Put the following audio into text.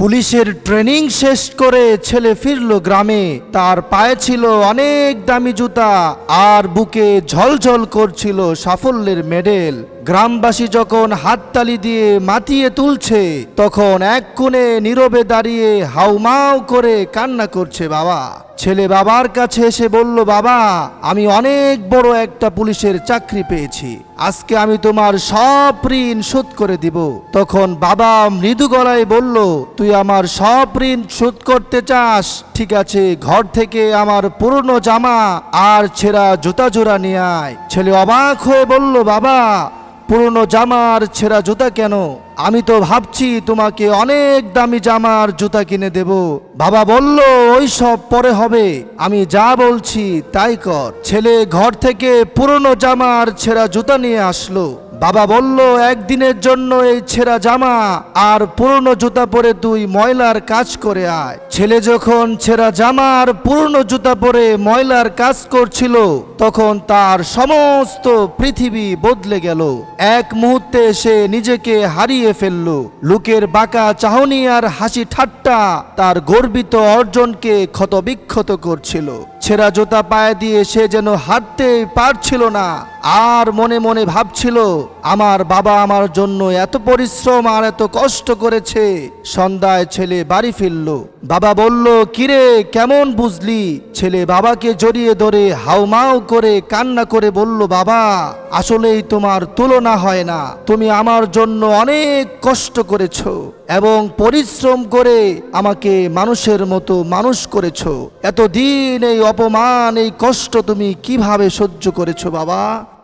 পুলিশের ট্রেনিং শেষ করে ছেলে ফিরল গ্রামে। তার পায়ে ছিল অনেক দামি জুতা আর বুকে ঝলঝল করছিল সাফল্যের মেডেল। গ্রামবাসী যখন হাততালি দিয়ে মাতিয়ে তুলছে, তখন এক কোণে নীরবে দাঁড়িয়ে হাউমাউ করে কান্না করছে বাবা। ছেলে বাবার কাছে এসে বলল, বাবা, আমি অনেক বড় একটা পুলিশের চাকরি পেয়েছি। আজকে আমি তোমার সব ঋণ শোধ করে দিব। তখন বাবা মৃদু গলায় বলল, তুই আমার সব ঋণ শোধ করতে চাস। ঠিক আছে, ঘর থেকে আমার পুরনো জামা আর ছেঁড়া জুতা জোড়া নিয়ে আয়। ছেলে অবাক হয়ে বলল, বাবা, পুরনো জামার ছেঁড়া জুতা কেন? আমি তো ভাবছি তোমাকে অনেক দামি জামার জুতা কিনে দেব। বাবা বলল, ওই সব পরে হবে। আমি যা বলছি তাই কর। ছেলে ঘর থেকে পুরনো জামার ছেঁড়া জুতা নিয়ে আসলো। বাবা বলল, একদিনের জন্য এই ছেঁড়া জামা আর পুরনো জুতা পরে তুই ময়লার কাজ করে আয়। ছেলে যখন ছেঁড়া জামা আর পুরনো জুতা পরে ময়লার কাজ করছিল, তখন তার সমস্ত পৃথিবী বদলে গেল। এক মুহূর্তে সে নিজেকে হারিয়ে ফেলল। লোকের বাঁকা চাহনি আর হাসি ঠাট্টা তার গর্বিত অর্জনকে ক্ষতবিক্ষত করছিল। ছেঁড়া জোতা পায়ে দিয়ে সে যেন হাঁটতেই পারছিল না। আর মনে মনে ভাবছিল, আমার বাবা আমার জন্য এত পরিশ্রম আর এত কষ্ট করেছে। সন্ধ্যায় ছেলে বাড়ি ফিরল। বাবা বলল, কিরে, কেমন বুঝলি? ছেলে বাবাকে জড়িয়ে ধরে হাউমাউ করে কান্না করে বলল, বাবা, আসলেই তোমার তুলনা হয় না। তুমি আমার জন্য অনেক কষ্ট করেছ। এবং পরিশ্রম করে আমাকে মানুষের মতো মানুষ করেছ। এতদিন এই অপমান, এই কষ্ট তুমি কীভাবে সহ্য করেছ বাবা?